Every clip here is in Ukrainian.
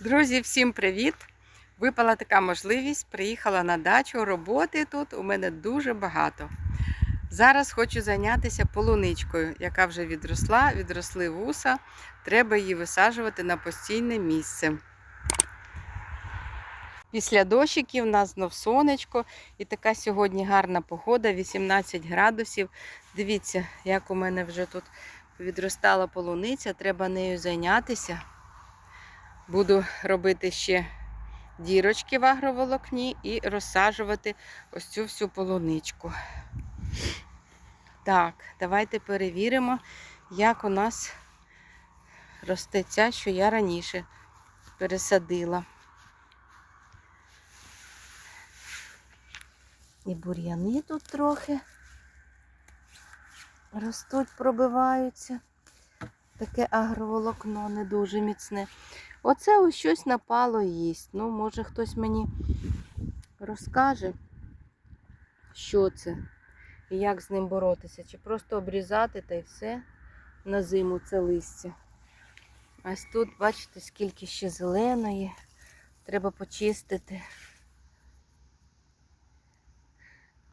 Друзі, всім привіт! Випала така можливість, приїхала на дачу, роботи тут у мене дуже багато. Зараз хочу зайнятися полуничкою, яка вже відросла, відросли вуса. Треба її висаджувати на постійне місце. Після дощиків у нас знов сонечко і така сьогодні гарна погода, 18 градусів. Дивіться, як у мене вже тут відростала полуниця, треба нею зайнятися. Буду робити ще дірочки в агроволокні і розсаджувати ось цю всю полуничку. Так, давайте перевіримо, як у нас росте ця, що я раніше пересадила. І бур'яни тут трохи ростуть, пробиваються. Таке агроволокно не дуже міцне. Оце ось щось напало їсть. Ну, може хтось мені розкаже, що це і як з ним боротися. Чи просто обрізати та й все на зиму це листя. Ось тут, бачите, скільки ще зеленої. Треба почистити.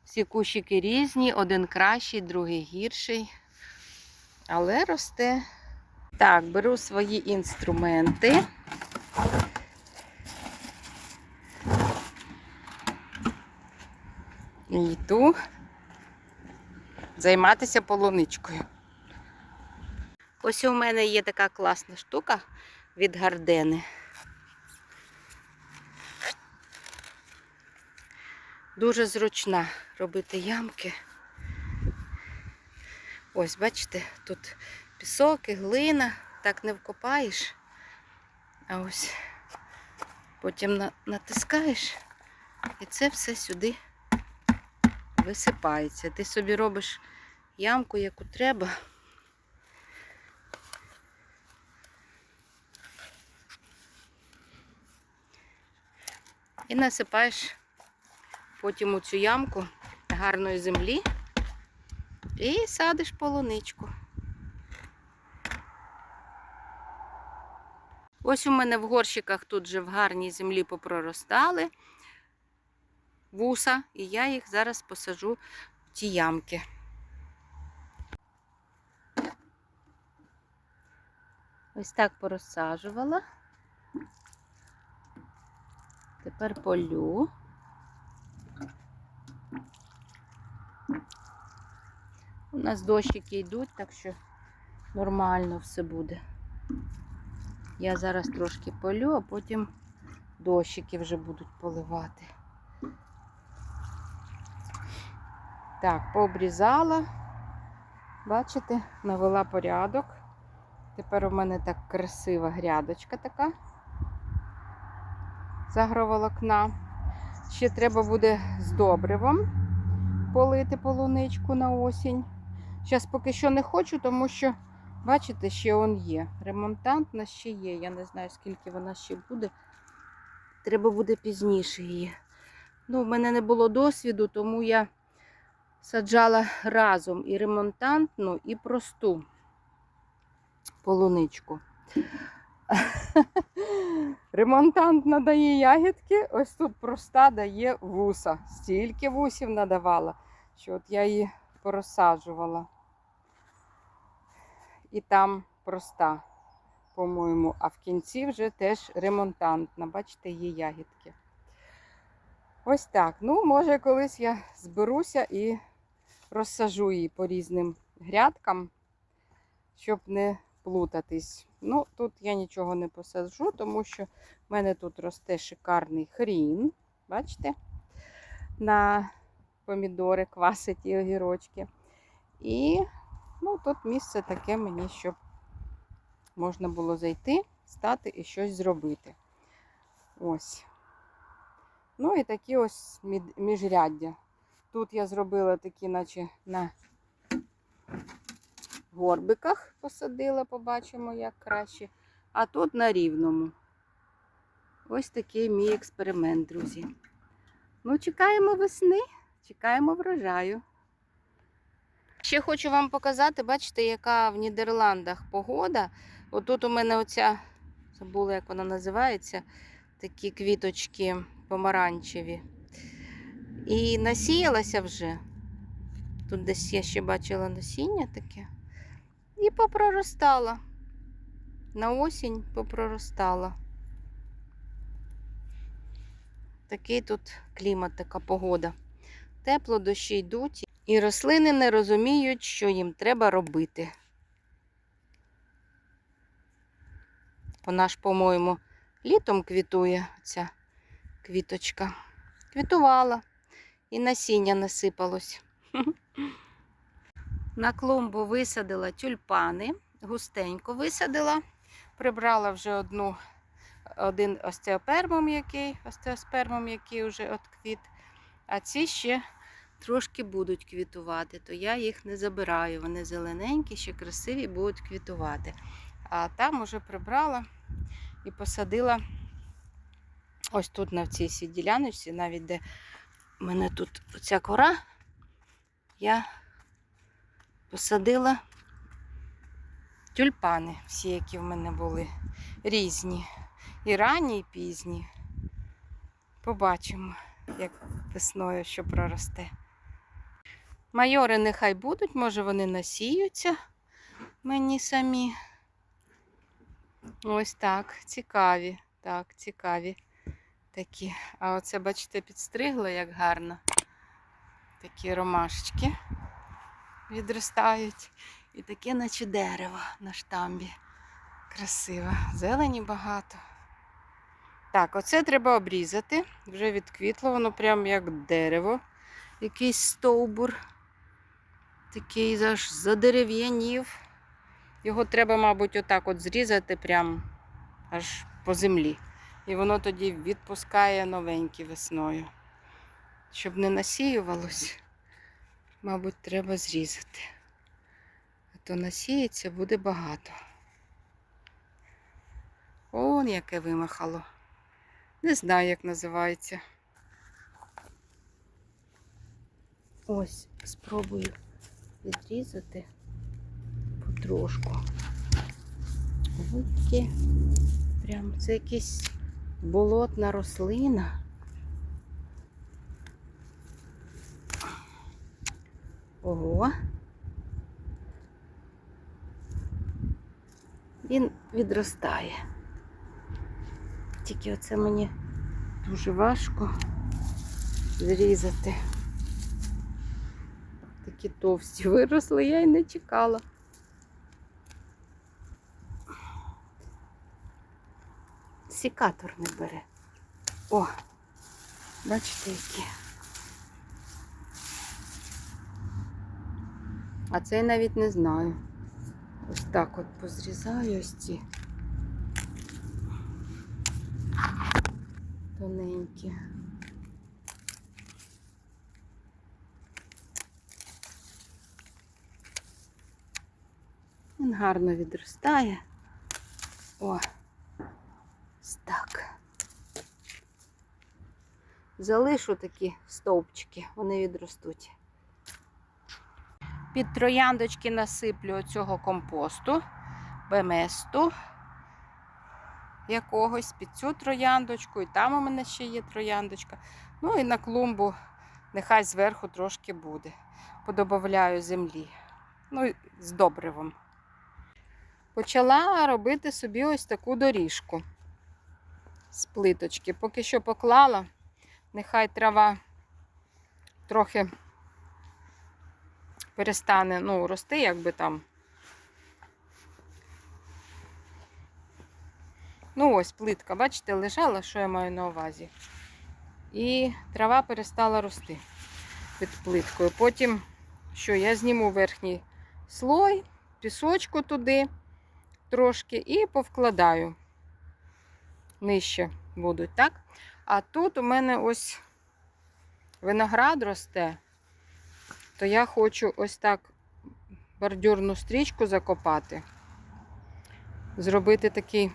Всі кущики різні, один кращий, другий гірший. Але росте. Так, беру свої інструменти. І йду займатися полуничкою. Ось у мене є така класна штука від гардени. Дуже зручна робити ямки. Ось, бачите, тут пісок і глина, так не вкопаєш. А ось потім натискаєш, і це все сюди висипається. Ти собі робиш ямку, яку треба. І насипаєш потім у цю ямку гарної землі і садиш полуничку. Ось у мене в горщиках тут же в гарній землі попроростали вуса, і я їх зараз посажу в ті ямки. Ось так порозсаджувала. Тепер полю. У нас дощики йдуть, так що нормально все буде. Я зараз трошки полю, а потім дощики вже будуть поливати. Так, пообрізала. Бачите, навела порядок. Тепер у мене так красива грядочка така з агроволокна. Ще треба буде з добривом полити полуничку на осінь. Зараз поки що не хочу, тому що, бачите, ще он є. Ремонтант у нас ще є. Я не знаю, скільки вона ще буде. Треба буде пізніше її. Ну, в мене не було досвіду, тому я саджала разом і ремонтантну, і просту полуничку. Ремонтант надає ягідки, ось тут проста дає вуса. Стільки вусів надавала, що от я її порозсаджувала. І там проста, по-моєму, а в кінці вже теж ремонтантна. Бачите, є ягідки. Ось так. Ну, може, колись я зберуся і розсажу її по різним грядкам, щоб не плутатись. Ну, тут я нічого не посаджу, тому що в мене тут росте шикарний хрін. Бачите? На помідори квасить і огірочки. І ну, тут місце таке мені, щоб можна було зайти, стати і щось зробити. Ось. Ну і такі ось міжряддя. Тут я зробила такі, наче на горбиках посадила, побачимо, як краще. А тут на рівному. Ось такий мій експеримент, друзі. Ну, чекаємо весни, чекаємо врожаю. Ще хочу вам показати, бачите, яка в Нідерландах погода. Отут у мене оця Забула, як вона називається. Такі квіточки помаранчеві. І насіялася вже. Тут десь я ще бачила насіння таке. І попроростала. На осінь попроростала. Такий тут клімат, така погода. Тепло, дощі йдуть, і рослини не розуміють, що їм треба робити. Вона ж, по-моєму, літом квітує ця квіточка. Квітувала і насіння насипалось. На клумбу висадила тюльпани, густенько висадила. Прибрала вже одну, один остеопермум, який, остеоспермум, який вже отквіт. А ці ще трошки будуть квітувати, то я їх не забираю. Вони зелененькі, ще красиві, будуть квітувати. А там уже прибрала і посадила ось тут на цій цій діляночці, навіть де в мене тут оця кора, я посадила тюльпани, всі, які в мене були, різні. І ранні, і пізні. Побачимо, як весною що проросте. Майори нехай будуть, може вони насіються мені самі. Ось так, цікаві. Так, цікаві такі. А оце, бачите, підстригла, як гарно. Такі ромашечки відростають. І таке, наче дерево на штамбі. Красиво. Зелені багато. Так, оце треба обрізати. Вже відквітло, воно прям як дерево. Якийсь стовбур. Такий аж задерев'янів. Його треба, мабуть, отак от зрізати прям аж по землі. І воно тоді відпускає новенькі весною. Щоб не насіювалось, мабуть, треба зрізати. А то насіється буде багато. Он яке вимахало. Не знаю, як називається. Ось, спробую відрізати потрошку. Ось таке. Прям це якась болотна рослина. Ого. Він відростає. Тільки оце мені дуже важко зрізати. Такі товсті виросли, я й не чекала. Сікатор не бере. О, бачите, які. А цей навіть не знаю. Ось так от позрізаю ось ці. Тоненькі. Він гарно відростає. О, так. Залишу такі стовпчики, вони відростуть. Під трояндочки насиплю оцього компосту, беместу якогось під цю трояндочку, і там у мене ще є трояндочка. Ну і на клумбу нехай зверху трошки буде. Подобавляю землі. Ну, і з добривом. Почала робити собі ось таку доріжку з плиточки. Поки що поклала, нехай трава трохи перестане ну, рости, якби там. Ну, ось плитка, бачите, лежала, що я маю на увазі. І трава перестала рости під плиткою. Потім, що я зніму верхній слой, пісочку туди трошки і повкладаю. Нижче будуть, так? А тут у мене ось виноград росте, то я хочу ось так бордюрну стрічку закопати, зробити такий,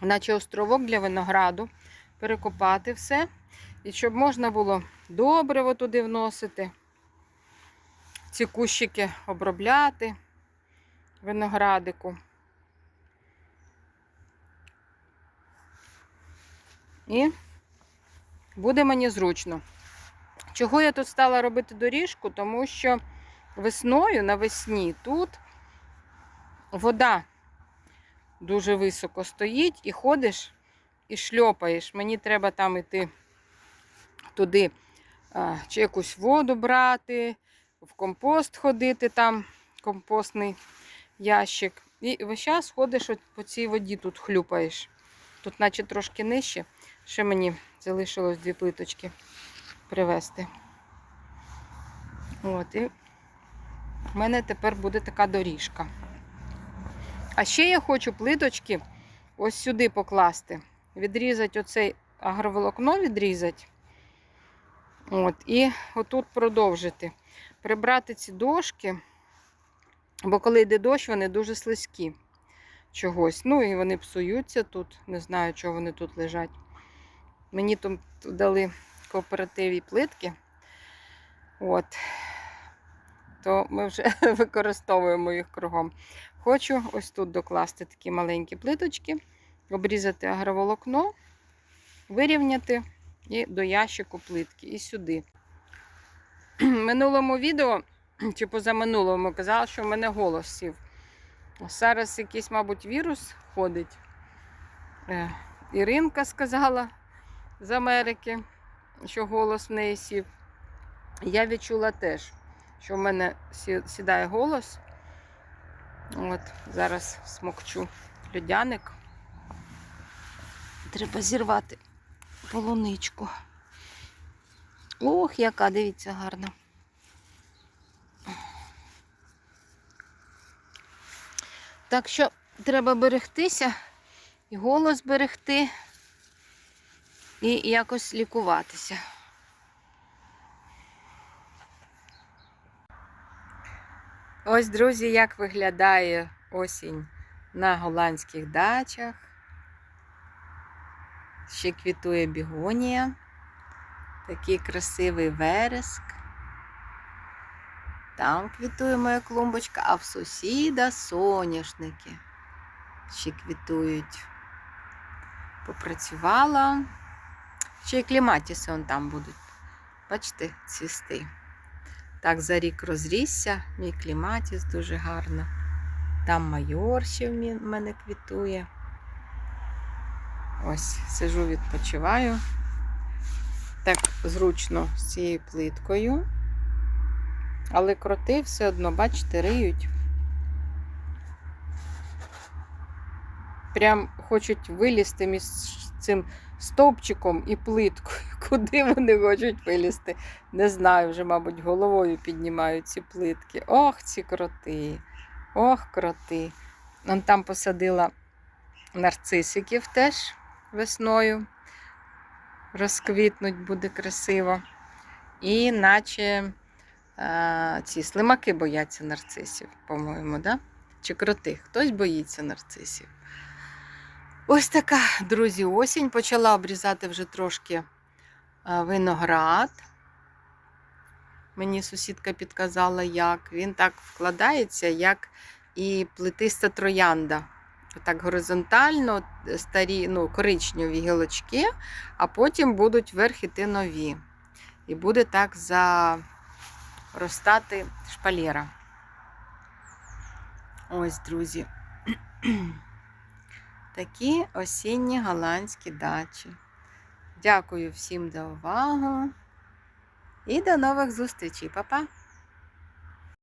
наче островок для винограду, перекопати все. І щоб можна було добриво туди вносити, ці кущики обробляти виноградику. І буде мені зручно. Чого я тут стала робити доріжку? Тому що весною навесні тут вода дуже високо стоїть і ходиш і шльопаєш. Мені треба там іти туди чи якусь воду брати, в компост ходити, там компостний ящик. І весь час ходиш от по цій воді тут хлюпаєш. Тут, наче трошки нижче. Ще мені залишилось дві плиточки привезти. От, і в мене тепер буде така доріжка. А ще я хочу плиточки ось сюди покласти. Відрізати оцей агроволокно, відрізати. От, і отут продовжити. Прибрати ці дошки, бо коли йде дощ, вони дуже слизькі чогось. Ну і вони псуються тут. Не знаю, чого вони тут лежать. Мені тут дали в кооперативі плитки. От. То ми вже використовуємо їх кругом. Хочу ось тут докласти такі маленькі плиточки, обрізати агроволокно, вирівняти і до ящику плитки. І сюди. В минулому відео, чи позаминулому, казала, що в мене голос сів. Зараз якийсь, мабуть, вірус ходить. Е, Іринка сказала з Америки, що голос в неї сів. Я відчула теж, що в мене сідає голос. От, зараз смокчу льодяник. Треба зірвати полуничку. Ох, яка, дивіться, гарна. Так що треба берегтися, і голос берегти, і якось лікуватися. Ось, друзі, як виглядає осінь на голландських дачах. Ще квітує бігонія. Такий красивий вереск. Там квітує моя клумбочка, а в сусіда соняшники ще квітують. Попрацювала. Ще й кліматіси он там будуть. Бачите, цвісти. Так, за рік розрісся, мій кліматіс дуже гарно. Там майор ще в мене квітує. Ось, сижу, відпочиваю. Так зручно з цією плиткою. Але кроти все одно, бачите, риють. Прям хочуть вилізти між цим стовпчиком і плиткою. Куди вони хочуть вилізти? Не знаю, вже, мабуть, головою піднімають ці плитки. Ох, ці кроти. Ох, кроти. Он там посадила нарцисиків теж весною. Розквітнуть буде красиво. І наче а, ці слимаки бояться нарцисів, по-моєму, да? Чи кроти? Хтось боїться нарцисів. Ось така, друзі, осінь. Почала обрізати вже трошки виноград. Мені сусідка підказала, як. Він так вкладається, як і плетиста троянда. Так горизонтально, старі, ну, коричневі гілочки, а потім будуть вверх іти нові. І буде так заростати шпалєра. Ось, друзі. Такі осінні голландські дачі. Дякую всім за увагу і до нових зустрічей, Па-па!